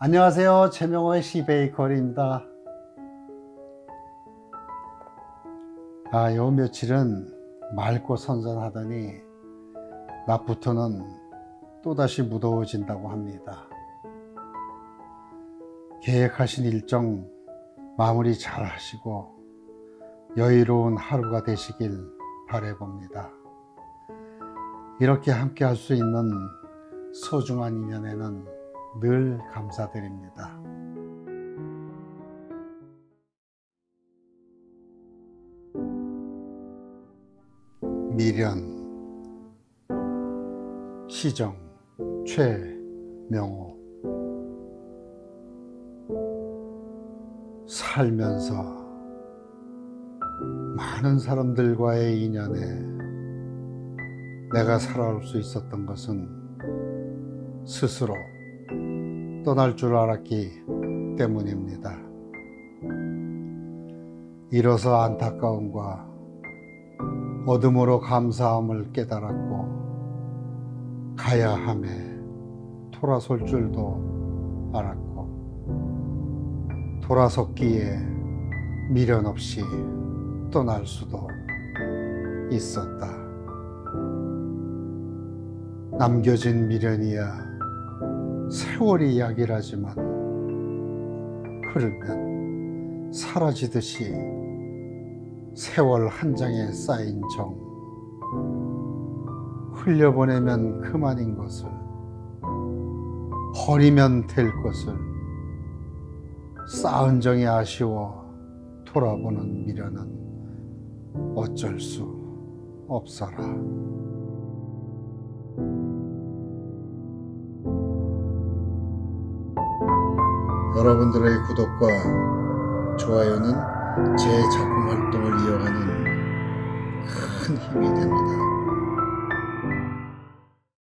안녕하세요. 최명호의 시베이커리입니다. 아, 요 며칠은 맑고 선선하더니 낮부터는 또다시 무더워진다고 합니다. 계획하신 일정 마무리 잘 하시고 여유로운 하루가 되시길 바래봅니다. 이렇게 함께 할 수 있는 소중한 인연에는 늘 감사드립니다. 미련 시정 최명호 살면서 많은 사람들과의 인연에 내가 살아올 수 있었던 것은 스스로 떠날 줄 알았기 때문입니다. 이로써 안타까움과 어둠으로 감사함을 깨달았고 가야 함에 돌아설 줄도 알았고 돌아섰기에 미련 없이 떠날 수도 있었다. 남겨진 미련이야 세월이 약이라지만 흐르면 사라지듯이 세월 한 장에 쌓인 정 흘려보내면 그만인 것을 버리면 될 것을 쌓은 정이 아쉬워 돌아보는 미련은 어쩔 수 없어라. 여러분들의 구독과 좋아요는 제 작품 활동을 이어가는 큰 힘이 됩니다.